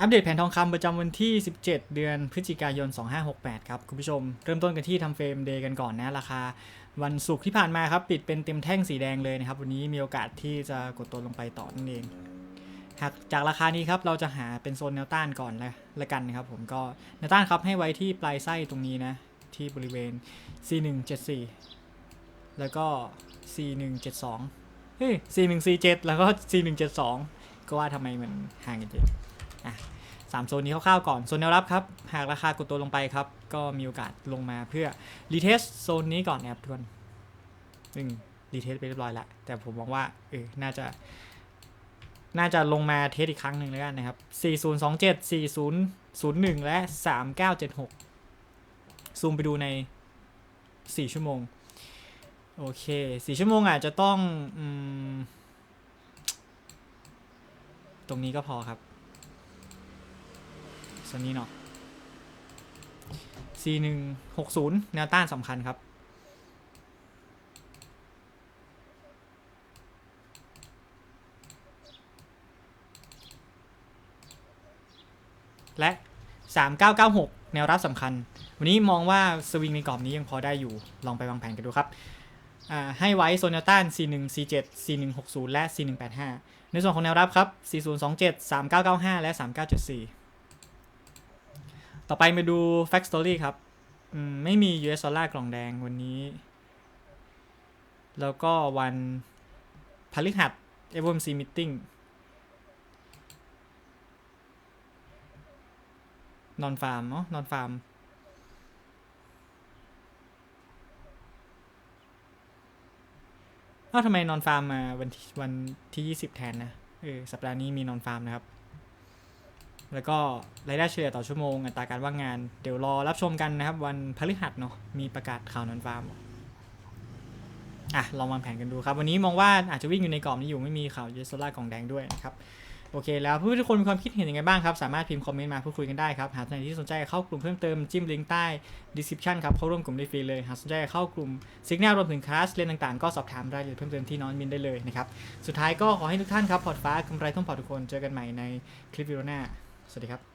อัปเดตแผนทองคำประจำวันที่ 17 เดือนพฤศจิกายน 2568 ครับ คุณผู้ชม เริ่มต้นกันที่ทำเฟรมเดย์กันก่อนนะ ราคาวันศุกร์ที่ผ่านมาครับ ปิดเป็นเต็มแท่งสีแดงเลยนะครับ วันนี้มีโอกาสที่จะกดตัวลงไปต่อนั่นเองหากจากราคานี้ครับ เราจะหาเป็นโซนแนวต้านก่อนละละกันนะครับผมก็แนวต้านครับให้ไว้ที่ปลายไส้ตรงนี้นะ ที่บริเวณ C174 แล้วก็ C172 เฮ้ย C147 แล้วก็ C172 ก็ว่าทำไมมันห่างกันเยอะ อะสามโซนนี้คร่าวๆก่อนโซนแนวรับครับ หากราคากดตัวลงไปครับ ก็มีโอกาสลงมาเพื่อรีเทสโซนนี้ก่อนนะครับทุกคนซึ่งรีเทสไปเรียบร้อยแล้วแต่ผมมองว่าเออน่าจะ น่าจะลงมาเทสอีกครั้งหนึ่งแล้วกันนะครับ 4027 4001 และ 3976 ซูมไปดูใน 4 ชั่วโมง โอเค 4 ชั่วโมงอาจจะต้องอตรงนี้ก็พอครับ โซนนี้เนาะ C หนึ่งหกศูนย์แนวต้านสำคัญครับ และ 3996 แนวรับสำคัญ วันนี้มองว่าสวิงในกรอบนี้ยังพอได้อยู่ ลองไปวางแผนกันดูครับ ให้ไว้โซนแนวต้าน C1 C7 C160 และ C185 ในส่วนของแนวรับครับ 4027 3995 และ 3974 ต่อไปมาดู Fact Story ครับอืมไม่มี US Dollar กล่องแดงวันนี้ แล้วก็วันพฤหัส FOMC Meeting นอนฟาร์มเนาะนอนฟาร์มเอ้าทำไมนอนฟาร์มมาวันที่วันที่ 20 แทนนะ เออ สัปดาห์นี้มีนอนฟาร์มนะครับ แล้วก็รายได้เฉลี่ยต่อชั่วโมงอัตราการว่างงาน เดี๋ยวรอรับชมกันนะครับ วันพฤหัสเนาะมีประกาศข่าวนอนฟาร์มอะลองวางแผนกันดูครับ วันนี้มองว่าอาจจะวิ่งอยู่ในกรอบนี้อยู่ไม่มีข่าวเยสโซล่ากล่องแดงด้วยนะครับโอเคแล้วผู้ทุกคนมีความคิดเห็นยังไงบ้างครับ สามารถพิมพ์คอมเมนต์มาพูดคุยกันได้ครับ หากท่านที่สนใจเข้ากลุ่มเพิ่มเติมจิ้มลิงก์ใต้ description ครับ เข้าร่วมกลุ่มได้ฟรีเลย หากสนใจเข้ากลุ่มซิกแนลรวมถึงคลาสเรียนต่างๆ ก็สอบถามรายละเอียดเพิ่มเติมที่น้องมินได้เลยนะครับ สุดท้ายก็ขอให้ทุกท่านครับ พอร์ตฟ้ากำไรท่องพอร์ตทุกคน เจอกันใหม่ในคลิปวิดีโอหน้า สวัสดีครับ